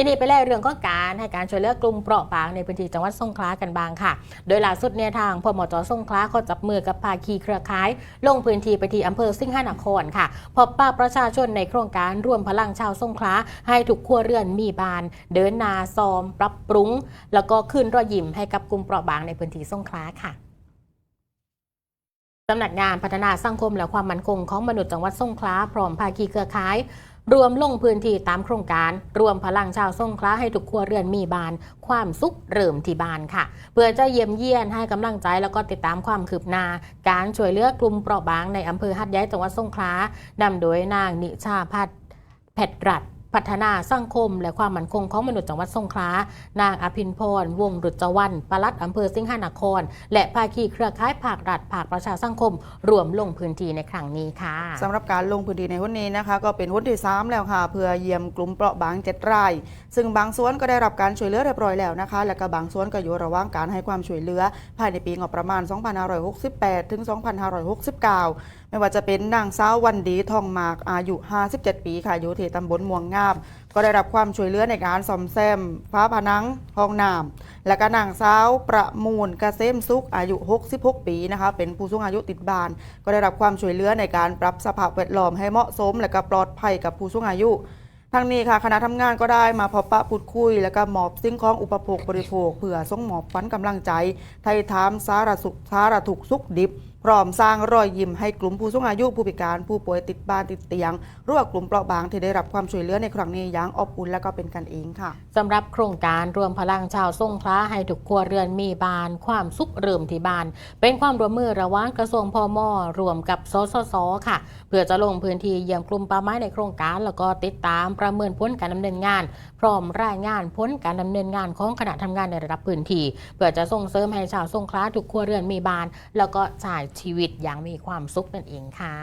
ทีนี้ไปแล่เรื่องของการให้การช่วยเหลือกลุ่มเปราะบางในพื้นที่จังหวัดสงขลากันบางค่ะ โดยล่าสุดเนี่ยทางพมจสงขลาเขาจับมือกับภาคีเครือข่าย ลงพื้นที่ไปที่อำเภอสิงหนครค่ะ พบป้าประชาชนในโครงการร่วมพลังชาวสงขลาให้ทุกครัวเรือนมีบาน เดินนาซอม ปรับปรุง แล้วก็คืนรอยยิ้มให้กับกลุ่มเปราะบางในพื้นที่สงขลาค่ะสำนักงานพัฒนาสังคมและความมั่นคงของมนุษย์จังหวัดสงขลาพร้อมภาคีเครือข่าย รวมลงพื้นที่ตามโครงการ รวมพลังชาวสงขลาให้ทุกครัวเรือนมีบาน ความสุขเริ่มที่บานค่ะ เพื่อจะเยี่ยมเยียนให้กำลังใจแล้วก็ติดตามความคืบหน้า การช่วยเหลือกลุ่มเปราะบางในอำเภอหัดใหญ่จังหวัดสงขลานำโดยนางนิชาพัฒน์แพทรรัต พัฒนาสังคม และความมั่นคงของมนุษย์จังหวัดสงขลานางอภินพร วงศ์รุจวัน ปลัดอำเภอสิงหนคร และภาคีเครือข่ายภาครัฐภาคประชาสังคม รวมลงพื้นที่ในครั้งนี้ค่ะสำหรับการลงพื้นที่ในวันนี้นะคะ ก็เป็นวันที่3แล้วค่ะ เพื่อเยี่ยมกลุ่มเปราะบางเจ็ดราย ซึ่งบางส่วนก็ได้รับการช่วยเหลือเรียบร้อยแล้วนะคะ และก็บางส่วนก็อยู่ระหว่างการให้ความช่วยเหลือ ภายในปีงบประมาณ 2568 ถึง 2569ไม่ว่าจะเป็นนางสาววันดีทองมากอายุ 57 ปีค่ะอยู่ที่ตำบลม่วงงาม ก็ได้รับความช่วยเหลือในการซ่อมแซมฟ้าผนังห้องน้ำและก็นางสาวประมูลเกษมสุขอายุ 66 ปีนะคะเป็นผู้สูงอายุติดบ้าน ก็ได้รับความช่วยเหลือในการปรับสภาพแวดล้อมให้เหมาะสม และก็ปลอดภัยกับผู้สูงอายุทั้งนี้ค่ะคณะทำงานก็ได้มาพบปะพูดคุย และก็มอบสิ่งของอุปโภคบริโภคเพื่อส่งมอบฝันกำลังใจ ไทยถามสารสุขสารถุกสุขดิบพร้อมสร้างรอยยิ้มให้กลุ่มผู้สูงอายุผู้พิการผู้ป่วยติดบ้านติดเตียงรว่ากลุ่มเปราะบางที่ได้รับความช่วยเหลือในครั้งนี้อย่างอบอุ่นและก็เป็นกันเองค่ะสำหรับโครงการรวมพลังชาวสงขลาให้ทุกครัวเรือนมีบ้าน ความสุขเริ่มที่บ้าน เป็นความร่วมมือระหว่างกระทรวงพมรวมกับสสสค่ะ เพื่อจะลงพื้นที่เยี่ยมกลุ่มป่าไม้ในโครงการ แล้วก็ติดตามประเมินผลการดำเนินงาน พร้อมรายงานผลการดำเนินงานของคณะทำงานในระดับพื้นที่เพื่อจะส่งเสริมให้ชาวสงขลาทุกครัวเรือนมีบ้าน แล้วก็จ่ายชีวิตอย่างมีความสุขนั่นเองค่ะ